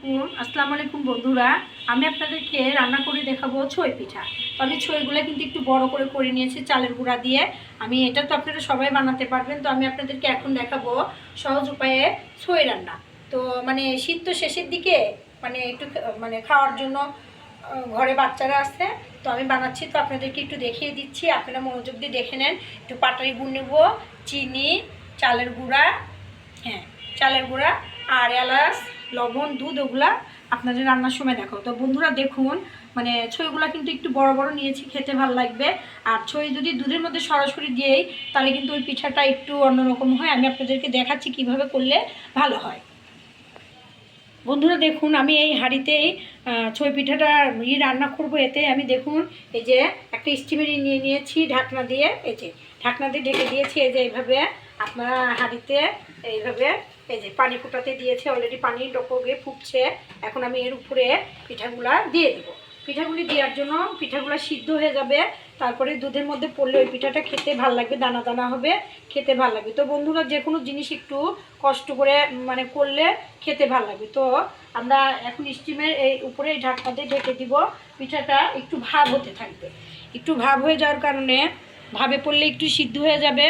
আলাইকুম। আসসালামু আলাইকুম বন্ধুরা। আমি আপনাদেরকে রান্না করে দেখাবো ছই পিঠা। তো আমি ছইগুলো কিন্তু একটু বড় করে করে নিয়েছি চালের গুঁড়া দিয়ে। আমি এটা তো আপনারা সবাই বানাতে পারবেন। তো আমি আপনাদেরকে এখন দেখাবো সহজ উপায়ে ছই রান্না। তো মানে শীত তো শেষের দিকে মানে একটু মানে খাওয়ার জন্য ঘরে বাচ্চারা আছে। তো আমি বানাচ্ছি, তো আপনাদেরকে একটু দেখিয়ে দিচ্ছি। আপনারা মনোযোগ দিয়ে দেখে নেন। একটু পাটারি গুড় নেব, চিনি, চালের গুঁড়া হ্যাঁ চালের গুঁড়া, আর এলাচ লবণ, দুধ ওগুলা আপনাদের রান্নার সময় দেখো। তো বন্ধুরা দেখুন মানে ছইগুলা কিন্তু একটু বড় বড় নিয়েছি, খেতে ভালো লাগবে। আর ছই যদি দুধের মধ্যে সরাসরি দিয়েই, তাহলে কিন্তু ওই পিঠাটা একটু অন্যরকম হয়। আমি আপনাদেরকে দেখাচ্ছি কীভাবে করলে ভালো হয়। বন্ধুরা দেখুন, আমি এই হাঁড়িতেই ছই পিঠাটা ই রান্না করব এতে। আমি দেখুন, এই যে একটা স্টিমেরি নিয়ে নিয়েছি ঢাকনা দিয়ে, এই যে ঢাকনা দিয়ে ঢেকে দিয়েছি, এই যে এইভাবে। আপনারা হাঁড়িতে এইভাবে, এই যে পানি ফুটাতে দিয়েছে অলরেডি পানি ডকোগে ফুটছে। এখন আমি এর উপরে পিঠাগুলা দিয়ে দেবো। পিঠাগুলি দেওয়ার জন্য পিঠাগুলো সিদ্ধ হয়ে যাবে। তারপরে দুধের মধ্যে পড়লে ওই পিঠাটা খেতে ভালো লাগবে, দানা দানা হবে, খেতে ভালো লাগবে। তো বন্ধুরা, যে কোনো জিনিস একটু কষ্ট করে মানে করলে খেতে ভালো লাগবে। তো আমরা এখন স্টিমের এই উপরে এই ঢাকনা দিয়ে ঢেকে দিব। পিঠাটা একটু ভাব হতে থাকবে। একটু ভাব হয়ে যাওয়ার কারণে ভাবে পড়লে একটু সিদ্ধ হয়ে যাবে।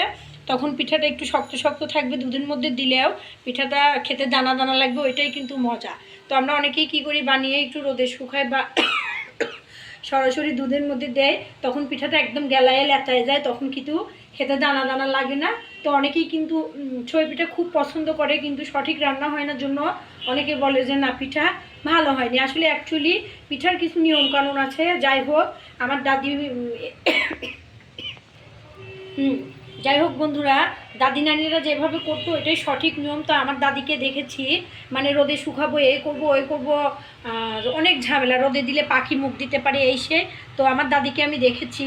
তখন পিঠাটা একটু শক্ত শক্ত থাকবে দুধের মধ্যে দিলেও পিঠাটা খেতে দানা দানা লাগবে, ওইটাই কিন্তু মজা। তো আমরা অনেকেই কী করি, বানিয়ে একটু রোদে শুকায় বা সরাসরি দুধের মধ্যে দেয়, তখন পিঠাটা একদম গেলায় লেতায় যায়, তখন কিন্তু খেতে দানা দানা লাগে না। তো অনেকেই কিন্তু ছই পিঠা খুব পছন্দ করে, কিন্তু সঠিক রান্না হয় না জন্য অনেকে বলে যে, না, পিঠা ভালো হয়নি। আসলে অ্যাকচুয়ালি পিঠার কিছু নিয়ম কানুন আছে। যাই হোক, আমার দাদি হুম যাই হোক বন্ধুরা, দাদি নানিরা যেভাবে করতো, এটাই সঠিক নিয়ম। তো আমার দাদিকে দেখেছি মানে রোদে শুকাবো এই করব, ওই করব অনেক ঝামেলা। রোদে দিলে পাখি মুখ দিতে পারে এই সে। তো আমার দাদিকে আমি দেখেছি,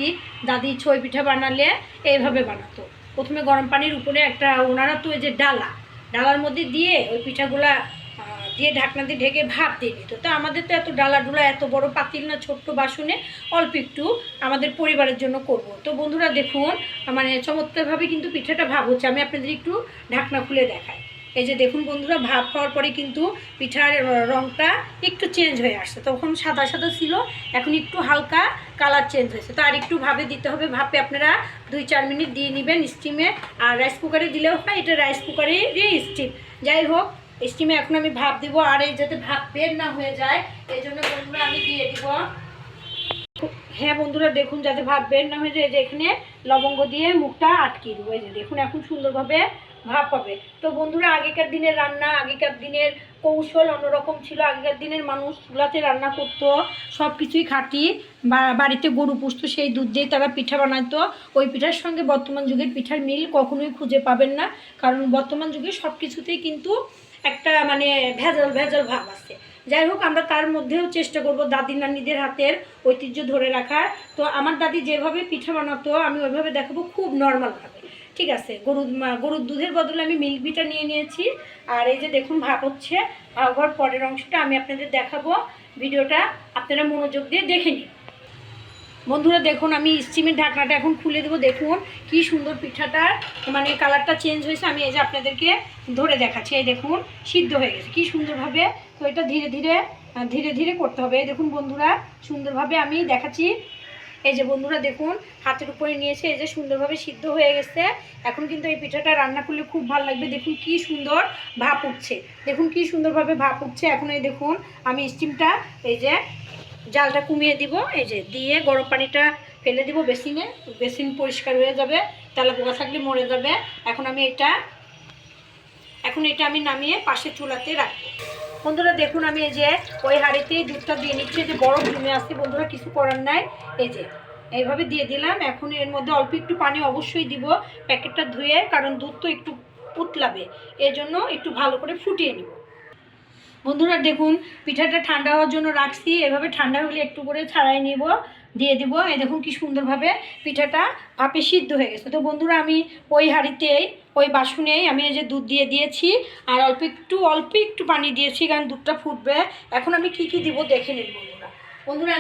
দাদি ছই পিঠা বানালে এইভাবে বানাতো। প্রথমে গরম পানির উপরে একটা ওনারা তো যে ডালা, ডালার মধ্যে দিয়ে ওই পিঠাগুলা দিয়ে ঢাকনা দিয়ে ঢেকে ভাপ দিয়ে দিত। তো আমাদের তো এত ডালা ডুলা এত বড় পাতিল না, ছোট্ট বাসনে অল্প একটু আমাদের পরিবারের জন্য করব। তো বন্ধুরা দেখুন মানে চমৎকারভাবে কিন্তু পিঠাটা ভাব হচ্ছে। আমি আপনাদের একটু ঢাকনা খুলে দেখাই। এই যে দেখুন বন্ধুরা, ভাব হওয়ার পরে কিন্তু পিঠার রংটা একটু চেঞ্জ হয়ে আসছে। তখন সাদা সাদা ছিল, এখন একটু হালকা কালার চেঞ্জ হয়েছে। তো আর একটু ভাবে দিতে হবে, ভাপে আপনারা দুই চার মিনিট দিয়ে নেবেন স্টিমে আর রাইস কুকারে দিলেও হয়, এটা রাইস কুকারেরই স্টিম যাই হোক স্টিমে এখন আমি ভাপ দিব, আর এই যাতে ভাপ বের না হয়ে যায়, এই জন্য বন্ধুরা আমি দিয়ে দিব। হ্যাঁ বন্ধুরা, দেখুন যাতে ভাপ বের না হয়ে যায় যে এখানে লবঙ্গ দিয়ে মুখটা আটকিয়ে দেবো। এই যে দেখুন, এখন সুন্দরভাবে ভাপ হবে। তো বন্ধুরা, আগেকার দিনের রান্না, আগেকার দিনের কৌশল অন্যরকম ছিল। আগেকার দিনের মানুষ চুলাতে রান্না করতো সব কিছুই খাঁটি বাড়িতে গরু পুষত, সেই দুধ দিয়ে তারা পিঠা বানাতো ওই পিঠার সঙ্গে বর্তমান যুগের পিঠার মিল কখনোই খুঁজে পাবেন না। কারণ বর্তমান যুগে সব কিছুতেই কিন্তু একটা মানে ভেজাল ভেজাল ভাব আছে। যাই হোক, আমরা তার মধ্যেও চেষ্টা করব দাদি নানিদের হাতের ঐতিহ্য ধরে রাখার। তো আমার দাদি যেভাবে পিঠা বানাতো, আমি ওইভাবে দেখাবো খুব নর্মালভাবে ঠিক আছে? গরুর গরুর দুধের বদলে আমি মিল্ক বিটা নিয়ে নিয়েছি। আর এই যে দেখুন, ভাব হচ্ছে ভাব হওয়ার পরের অংশটা আমি আপনাদের দেখাবো। ভিডিওটা আপনারা মনোযোগ দিয়ে দেখে নিন। বন্ধুরা দেখুন, আমি স্টিমের ঢাকনাটা এখন খুলে দেবো। দেখুন, কি সুন্দর পিঠাটার মানে কালারটা চেঞ্জ হয়েছে। আমি এই যে আপনাদেরকে ধরে দেখাচ্ছি। এই দেখুন, সিদ্ধ হয়ে গেছে। কি সুন্দরভাবে, তো এটা ধীরে ধীরে ধীরে ধীরে করতে হবে। এই দেখুন বন্ধুরা, সুন্দরভাবে আমি দেখাচ্ছি। এই যে বন্ধুরা দেখুন, হাতের উপরে নিয়েছে। এই যে সুন্দরভাবে সিদ্ধ হয়ে গেছে। এখন কিন্তু এই পিঠাটা রান্না করলে খুব ভালো লাগবে। দেখুন কি সুন্দর ভাপ উঠছে। দেখুন কি সুন্দরভাবে ভাপ উঠছে। এখন এই দেখুন, আমি স্টিমটা এই যে জালটা কমিয়ে দিব, এই যে দিয়ে গরম পানিটা ফেলে দিব বেসিনে, বেসিন পরিষ্কার হয়ে যাবে তাহলে পোকা থাকলে মরে যাবে। এখন আমি এটা, এখন এটা আমি নামিয়ে পাশে চুলাতে রাখব। বন্ধুরা দেখুন আমি এই যে ওই হাঁড়িতেই দুধটা দিয়ে নিচ্ছি যে বরফ জমে আসছে বন্ধুরা কিছু করার নাই। এই যে, এইভাবে দিয়ে দিলাম, এখন এর মধ্যে অল্প একটু পানি অবশ্যই দিব প্যাকেটটা ধুয়ে, কারণ দুধ তো একটু পুতলাবে এই জন্য একটু ভালো করে ফুটিয়ে নিব। বন্ধুরা দেখুন, পিঠাটা ঠান্ডা হওয়ার জন্য রাখছি। এভাবে ঠান্ডা হলে একটু করে ছাড়াই নিব, দিয়ে দিব। এই দেখুন কি সুন্দরভাবে পিঠাটা ভাপে সিদ্ধ হয়ে গেছে। তো বন্ধুরা, আমি ওই হাঁড়িতেই, ওই বাসনেই আমি এই যে দুধ দিয়ে দিয়েছি, আর অল্প একটু অল্প একটু পানি দিয়েছি, কারণ দুধটা ফুটবে। এখন আমি কি কি দিব দেখে নিন বন্ধুরা। বন্ধুরা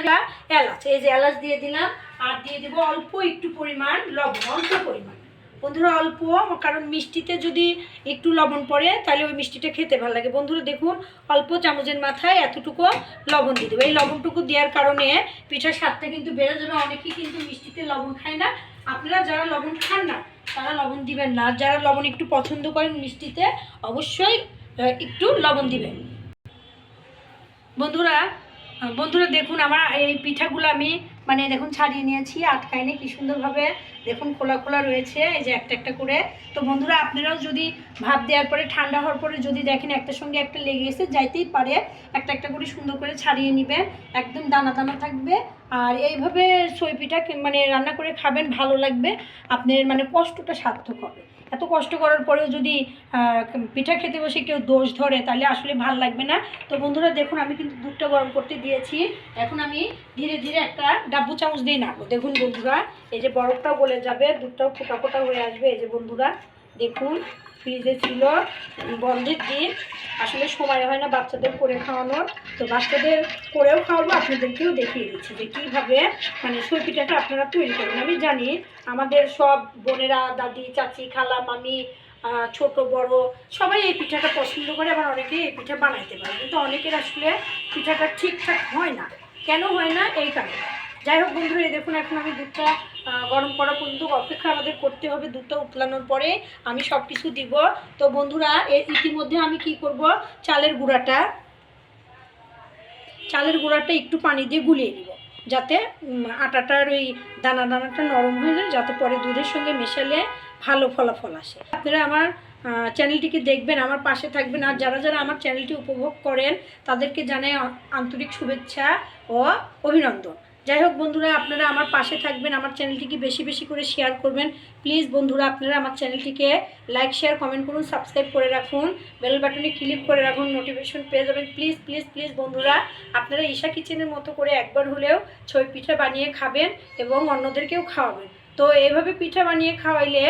এলাচ, এই যে এলাচ দিয়ে দিলাম, আর দিয়ে দিব অল্প একটু পরিমাণ লবণ, অল্প পরিমাণ। বন্ধুরা অল্প, কারণ মিষ্টিতে যদি একটু লবণ পড়ে, তাহলে ওই মিষ্টিটা খেতে ভালো লাগে। বন্ধুরা দেখুন, অল্প চামচের মাথায় এতটুকু লবণ দিয়ে দেবো। এই লবণটুকু দেওয়ার কারণে পিঠার স্বাদটা কিন্তু বেড়ে যাবে। অনেকেই কিন্তু মিষ্টিতে লবণ খায় না। আপনারা যারা লবণ খান না, তারা লবণ দিবেন না। যারা লবণ একটু পছন্দ করেন মিষ্টিতে, অবশ্যই একটু লবণ দিবেন। বন্ধুরা বন্ধুরা দেখুন, আমার এই পিঠাগুলো আমি মানে দেখুন, ছাড়িয়ে নিয়েছি, আটকায়নি, কি সুন্দরভাবে দেখুন, খোলা খোলা রয়েছে, এই যে একটা একটা করে। তো বন্ধুরা, আপনারাও যদি ভাব দেওয়ার পরে, ঠান্ডা হওয়ার পরে যদি দেখেন একটার সঙ্গে একটা লেগে এসে যাইতেই পারে, একটা একটা করে সুন্দর করে ছাড়িয়ে নেবেন, একদম দানা দানা থাকবে। আর এইভাবে সই পিঠা মানে রান্না করে খাবেন, ভালো লাগবে, আপনার মানে কষ্টটা সার্থক হবে। এত কষ্ট করার পরেও যদি পিঠা খেতে বসে কেউ দোষ ধরে, তাহলে আসলে ভালো লাগবে না। তো বন্ধুরা, দেখুন, আমি কিন্তু দুধটা গরম করতে দিয়েছি। এখন আমি ধীরে ধীরে একটা ডাব্বু চামচ দিয়ে নাড়বো। দেখুন বন্ধুরা, এই যে বরফটাও গলে যাবে, দুধটাও ফোটা ফোটা হয়ে আসবে, এই যে বন্ধুরা, দেখুন। ফ্রিজে ছিল বন্ধের দিন। আসলে সময় হয় না বাচ্চাদের করে খাওয়ানোর। তো বাচ্চাদের করেও খাওয়াবো, আপনাদেরকেও দেখিয়ে দিচ্ছি যে কীভাবে মানে সই পিঠাটা আপনারা তৈরি করবেন। আমি জানি আমাদের সব বোনেরা, দাদি, চাচি, খালা, মামি ছোট, বড়, সবাই এই পিঠাটা পছন্দ করে, আবার অনেকে এই পিঠা বানাইতে পারে। কিন্তু অনেকের আসলে পিঠাটা ঠিকঠাক হয় না। কেন হয় না? এই কারণে। যাই হোক বন্ধুরা দেখুন, এখন আমি দুধটা গরম করা পর্যন্ত অপেক্ষা আমাদের করতে হবে দুধটা উতলানোর পরে। আমি সব কিছু দিব। তো বন্ধুরা এর ইতিমধ্যে আমি কি করব? চালের গুঁড়াটা চালের গুঁড়াটা একটু পানি দিয়ে গুলিয়ে নিব। যাতে আটাটার ওই দানা দানাটা নরম হয়ে যায়, যাতে পরে দুধের সঙ্গে মেশালে ভালো ফলাফল আসে। আপনারা আমার চ্যানেলটিকে দেখবেন, আমার পাশে থাকবেন, আর যারা যারা আমার চ্যানেলটি উপভোগ করেন, তাদেরকে জানাই আন্তরিক শুভেচ্ছা ও অভিনন্দন। যাই হোক বন্ধুরা, আপনারা আমার পাশে থাকবেন, আমার চ্যানেলটিকে বেশি বেশি করে শেয়ার করবেন। প্লিজ বন্ধুরা, আপনারা আমার চ্যানেলটিকে লাইক শেয়ার কমেন্ট করুন সাবস্ক্রাইব করে রাখুন বেল বাটনে ক্লিক করে রাখুন নোটিফিকেশন পেয়ে যাবেন। প্লিজ প্লিজ প্লিজ বন্ধুরা, আপনারা ঈশা কিচেনের মতো করে একবার হলেও ছই পিঠা বানিয়ে খাবেন এবং অন্যদেরকেও খাওয়াবেন। তো এভাবে পিঠা বানিয়ে খাওয়াইলে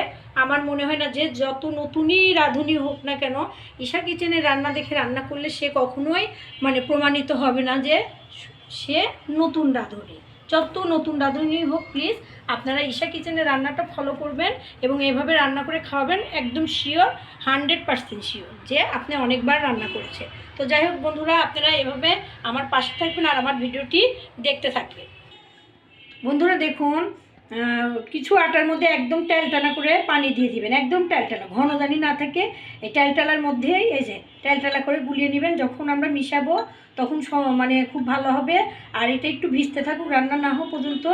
আমার মনে হয় না যে যত নতুনই রাঁধুনি হোক না কেন, ঈশা কিচেনে রান্না দেখে রান্না করলে সে কখনোই মানে প্রমাণিত হবে না যে সে নতুন রাঁধুনি। যত নতুন রাঁধুনি হোক প্লিজ আপনারা ঈশা কিচেনের রান্নাটা ফলো করবেন এবং এভাবে রান্না করে খাওয়াবেন একদম শিওর হান্ড্রেড পার্সেন্ট শিওর যে আপনি অনেকবার রান্না করেছে তো যাই হোক বন্ধুরা, আপনারা এভাবে আমার পাশে থাকবেন আর আমার ভিডিওটি দেখতে থাকবেন। বন্ধুরা দেখুন কিছু আটার মধ্যে একদম টানা করে পানি দিয়ে দিবেন, একদম টালটালা ঘন জানি না থাকে, এই টালটালার মধ্যেই এই যে টালটালা করে গুলিয়ে নেবেন। যখন আমরা মিশাবো, তখন মানে খুব ভালো হবে। আর এটা একটু ভিজতে থাকুক, রান্না না হোক পর্যন্ত।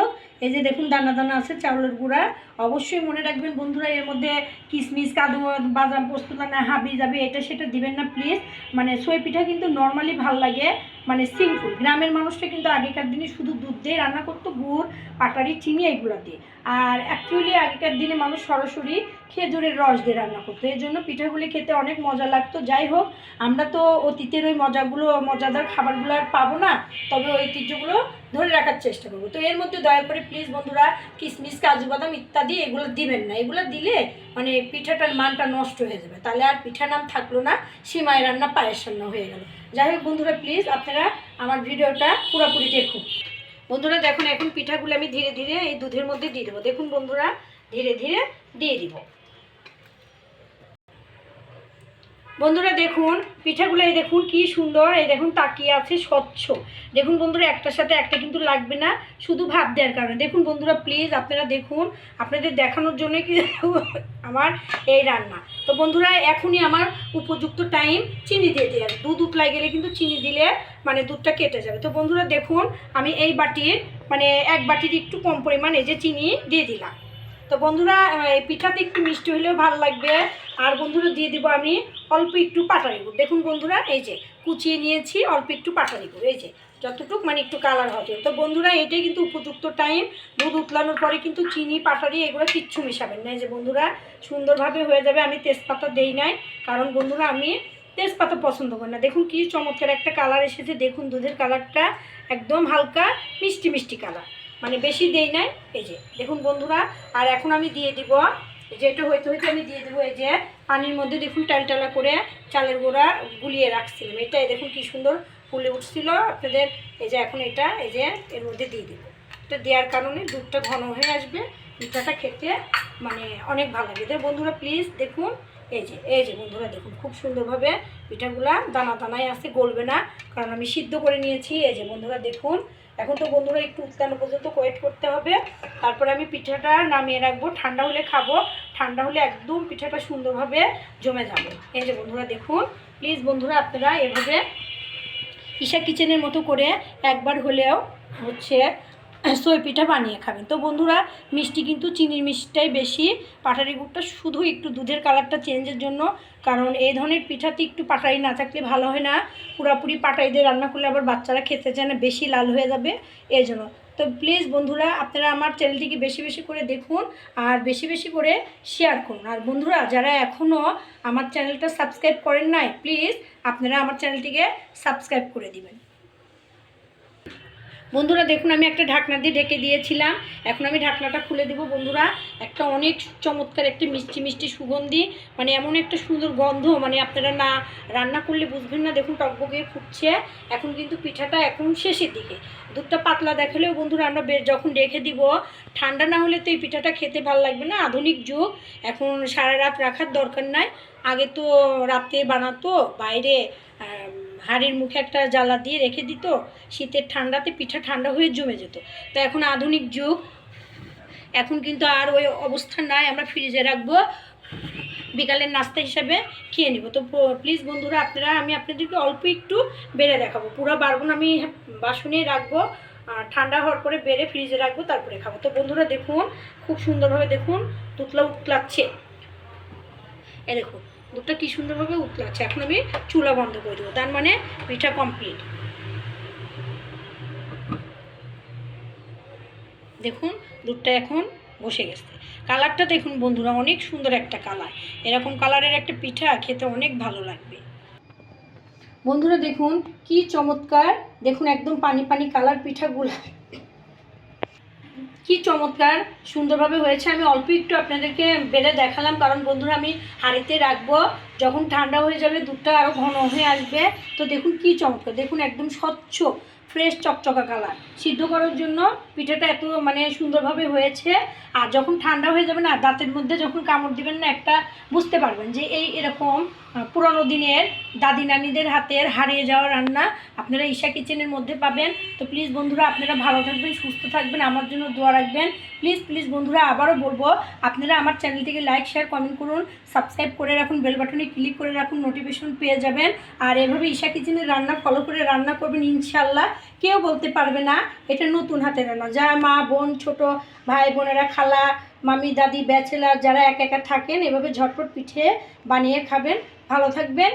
এই যে দেখুন, দানা দানা আছে, চাউলের গুঁড়া। অবশ্যই মনে রাখবেন বন্ধুরা, এর মধ্যে কিশমিশ কাদু, বাদাম পোস্তদানা হাবি যাবে এটা সেটা দিবেন না প্লিজ মানে সই পিঠা কিন্তু নর্মালি ভালো লাগে। মানে সিম্পল গ্রামের মানুষটা কিন্তু আগেকার দিনে শুধু দুধ দিয়ে রান্না করতো, গুড়, পাটারি, চিনি, এগুলো দিয়ে। আর অ্যাকচুয়ালি আগেকার দিনে মানুষ সরাসরি খেজুরের রস দিয়ে রান্না করতো। এই জন্য পিঠাগুলি খেতে অনেক মজা লাগতো। যাই হোক, আমরা তো অতীতের ওই মজাগুলো, মজাদার খাবারগুলো আর পাবো না, তবে ঐতিহ্যগুলো ধরে রাখার চেষ্টা করব। তো এর মধ্যে দয়া করে প্লিজ বন্ধুরা কিশমিশ কাজু বাদাম ইত্যাদি এগুলো দিবেন না। এগুলো দিলে মানে পিঠাটার মানটা নষ্ট হয়ে যাবে। তাহলে আর পিঠা নাম থাকল না, সিমাই রান্না পায়েস রান্না হয়ে গেল। যাই হোক বন্ধুরা প্লিজ আপনারা আমার ভিডিওটা পুরোপুরি দেখুন। বন্ধুরা, দেখুন, এখন পিঠাগুলো আমি ধীরে ধীরে এই দুধের মধ্যে দিয়ে দেবো। দেখুন বন্ধুরা, ধীরে ধীরে দিয়ে দিব। বন্ধুরা দেখুন, পিঠাগুলো এই দেখুন কি সুন্দর, এই দেখুন তাকিয়ে আছে স্বচ্ছ। দেখুন বন্ধুরা, একটার সাথে একটা কিন্তু লাগবে না, শুধু ভাব দেওয়ার কারণে। দেখুন বন্ধুরা প্লিজ আপনারা দেখুন, আপনাদের দেখানোর জন্য কি আমার এই রান্না। তো বন্ধুরা, এখনই আমার উপযুক্ত টাইম চিনি দিয়ে দেওয়ার দুধ উতলাই গেলে কিন্তু চিনি দিলে মানে দুধটা কেটে যাবে। তো বন্ধুরা, দেখুন, আমি এই বাটির মানে এক বাটির একটু কম পরিমাণ এই যে চিনি দিয়ে দিলাম। তো বন্ধুরা এই পিঠাতে একটু মিষ্টি হলেও ভালো লাগবে। আর বন্ধুরা, দিয়ে দিব আমি অল্প একটু পাটারি গুড়। দেখুন বন্ধুরা, এই যে কুচিয়ে নিয়েছি অল্প একটু পাটারি গুড়, এই যে যতটুক মানে একটু কালার হবে তো বন্ধুরা, এটাই কিন্তু উপযুক্ত টাইম দুধ উতলানোর পরে কিন্তু চিনি, পাটারি এগুলো কিচ্ছু মিশাবেন না। এই যে বন্ধুরা, সুন্দরভাবে হয়ে যাবে। আমি তেজপাতা দেই নাই, কারণ বন্ধুরা, আমি তেজপাতা পছন্দ করি না। দেখুন কি চমৎকার একটা কালার এসেছে। দেখুন দুধের কালারটা একদম হালকা মিষ্টি মিষ্টি কালার মানে বেশি দেই নাই। এই যে, দেখুন বন্ধুরা, আর এখন আমি দিয়ে দিব যে এটা হইতে হইতে আমি দিয়ে দেবো, এই যে পানির মধ্যে দেখুন টালটালা করে চালের গোড়া গুলিয়ে রাখছিলাম। এটা এই দেখুন কি সুন্দর ফুলে উঠছিল। আপনাদের এই যে এখন এটা, এই যে এর মধ্যে দিয়ে দিব। এটা দেওয়ার কারণে দুধটা ঘন হয়ে আসবে। পিঠাটা খেতে মানে অনেক ভালো লাগে। বন্ধুরা প্লিজ দেখুন এই যে এই যে বন্ধুরা দেখুন, খুব সুন্দরভাবে পিঠাগুলা দানা দানায় আছে, গলবে না। কারণ আমি সিদ্ধ করে নিয়েছি, এই যে বন্ধুরা দেখুন। এখন তো বন্ধুরা একটু উত্তানো পর্যন্ত ওয়েট করতে হবে। তারপরে আমি পিঠাটা নামিয়ে রাখব, ঠান্ডা হলে খাব। ঠান্ডা হলে একদম পিঠাটা সুন্দরভাবে জমে যাবে। এই যে বন্ধুরা দেখুন প্লিজ বন্ধুরা আপনারা এভাবে ঈশা কিচেনের মতো করে একবার হলেও হচ্ছে সই পিঠা বানিয়ে খাবেন। তো বন্ধুরা, মিষ্টি কিন্তু চিনির মিষ্টিটাই বেশি। পাটারি গুড়টা শুধু একটু দুধের কালারটা চেঞ্জের জন্য, কারণ এই ধরনের পিঠাতে একটু পাটারি না থাকলে ভালো হয় না। পুরাপুরি পাটারি দিয়ে রান্না করলে আবার বাচ্চারা খেতে চায় না, বেশি লাল হয়ে যাবে। এই জন্য। তো প্লিজ বন্ধুরা, আপনারা আমার চ্যানেলটিকে বেশি বেশি করে দেখুন আর বেশি বেশি করে শেয়ার করুন। আর বন্ধুরা, যারা এখনও আমার চ্যানেলটা সাবস্ক্রাইব করেন নাই প্লিজ আপনারা আমার চ্যানেলটিকে সাবস্ক্রাইব করে দিবেন। বন্ধুরা দেখুন, আমি একটা ঢাকনা দিয়ে ঢেকে দিয়েছিলাম। এখন আমি ঢাকনাটা খুলে দেবো, বন্ধুরা। একটা অনেক চমৎকার একটা মিষ্টি মিষ্টি সুগন্ধি মানে এমন একটা সুন্দর গন্ধ মানে আপনারা না রান্না করলে বুঝবেন না, দেখুন টকবগে ফুটছে। এখন কিন্তু পিঠাটা এখন শেষের দিকে। দুধটা পাতলা দেখালেও বন্ধুরা আমরা বের যখন রেখে দিব, ঠান্ডা না হলে তো এই পিঠাটা খেতে ভালো লাগবে না, আধুনিক যুগ। এখন সারা রাত রাখার দরকার নাই। আগে তো রাতে বানাতো, বাইরে হাড়ির মুখে একটা জ্বালা দিয়ে রেখে দিত, শীতের ঠান্ডাতে পিঠা ঠান্ডা হয়ে জমে যেত। তো এখন আধুনিক যুগ, এখন কিন্তু আর ওই অবস্থা নাই, আমরা ফ্রিজে রাখব, বিকালের নাস্তা হিসাবে খেয়ে নিব। তো প্লিজ বন্ধুরা, আপনারা, আমি আপনাদেরকে অল্প একটু বেড়ে দেখাবো। পুরো বারগুন আমি বাসনে রাখব ঠান্ডা হওয়ার পরে বেড়ে ফ্রিজে রাখব, তারপরে খাব। তো বন্ধুরা, দেখুন, খুব সুন্দরভাবে দেখুন, তুতলা উতলাচ্ছে। এ দেখুন দুধটা কি সুন্দরভাবে উতলাচ্ছে এখন আমি চুলা বন্ধ করে দেবো। তার মানে পিঠা কমপ্লিট দেখুন, দুধটা এখন বসে গেছে। কালারটা দেখুন বন্ধুরা, অনেক সুন্দর একটা কালার। এরকম কালারের একটা পিঠা খেতে অনেক ভালো লাগবে। বন্ধুরা দেখুন, কি চমৎকার। দেখুন, একদম পানি পানি কালার পিঠাগুলো। কি চমৎকার সুন্দরভাবে হয়েছে। আমি অল্প একটু আপনাদেরকে বেড়ে দেখালাম, কারণ বন্ধুরা আমি হাঁড়িতে রাখব। যখন ঠান্ডা হয়ে যাবে, দুধটা আরও ঘন হয়ে আসবে। তো দেখুন কি চমৎকার, দেখুন একদম স্বচ্ছ ফ্রেশ চকচকা কালার সিদ্ধ করার জন্য পিঠাটা এত মানে সুন্দরভাবে হয়েছে, আর যখন ঠান্ডা হয়ে যাবে না, দাঁতের মধ্যে যখন কামড় দিবেন না, একটা বুঝতে পারবেন যে এই এরকম পুরনো দিনের দাদি নানিদের হাতের হারিয়ে যাওয়া রান্না আপনারা ঈশা কিচেনের মধ্যে পাবেন। তো প্লিজ বন্ধুরা, আপনারা ভালো থাকবেন, সুস্থ থাকবেন, আমার জন্য দোয়া রাখবেন। প্লিজ প্লিজ বন্ধুরা, আবারও বলব, আপনারা আমার চ্যানেলটিকে লাইক শেয়ার কমেন্ট করুন সাবস্ক্রাইব করে রাখুন বেল বাটনে ক্লিক করে রাখুন নোটিফিকেশন পেয়ে যাবেন। আর এভাবে ঈশা কিচেনের রান্না ফলো করে রান্না করবেন ইনশাল্লাহ কেউ বলতে পারবে না, এটা নতুন হাতের রান্না। যা মা, বোন, ছোট, ভাই, বোনেরা, খালা, মামি, দাদি ব্যাচেলার যারা একা একা থাকেন, এভাবে ঝটপট পিঠে বানিয়ে খাবেন। ভালো থাকবেন।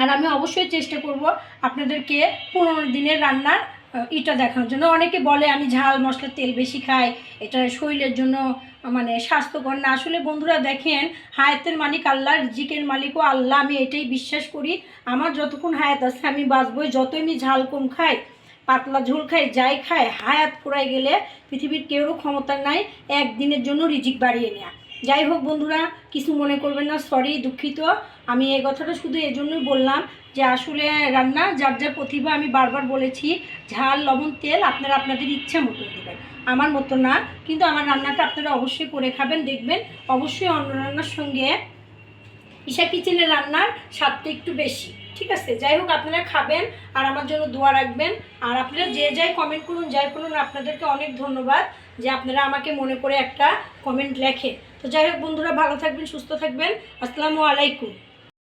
আর আমি অবশ্যই চেষ্টা করব আপনাদেরকে পনেরো দিনের রান্নার ইটা দেখানোর জন্য। অনেকে বলে, আমি ঝাল মশলা তেল বেশি খাই, এটা শরীরের জন্য মানে স্বাস্থ্যকর না। আসলে বন্ধুরা দেখেন, হায়াতের মালিক আল্লাহ রিজিকের মালিকও আল্লাহ, আমি এটাই বিশ্বাস করি। আমার যতক্ষণ হায়াত আছে, আমি বাঁচবই। যতই আমি ঝাল কম খাই, পাতলা ঝোল খাই, যাই খাই, হায়াত ফুরাই গেলে পৃথিবীর কেউরও ক্ষমতা নাই, একদিনের জন্য রিজিক বাড়িয়ে নেওয়া যাই হোক বন্ধুরা, কিছু মনে করবেন না সরি দুঃখিত। আমি এই কথাটা শুধু এজন্যই বললাম যে আসলে রান্না, যার যার প্রতিভা আমি বারবার বলেছি, ঝাল, লবণ, তেল আপনারা আপনাদের ইচ্ছা মতো দেবেন। আমার মতো না, কিন্তু আমার রান্নাটা আপনারা অবশ্যই করে খাবেন, দেখবেন অবশ্যই অন্য রান্নার সঙ্গে ঈশা কিচেনের রান্নার স্বাদটা একটু বেশি। ঠিক আছে? যাই হোক, আপনারা খাবেন আর আমার জন্য দোয়া রাখবেন। আর আপনারা যে যাই কমেন্ট করুন, যাই করুন আপনাদেরকে অনেক ধন্যবাদ যে আপনারা আমাকে মনে করে একটা কমেন্ট লেখেন। তো যাই হোক বন্ধুরা ভালো থাকবেন সুস্থ থাকবেন। আসসালামু আলাইকুম।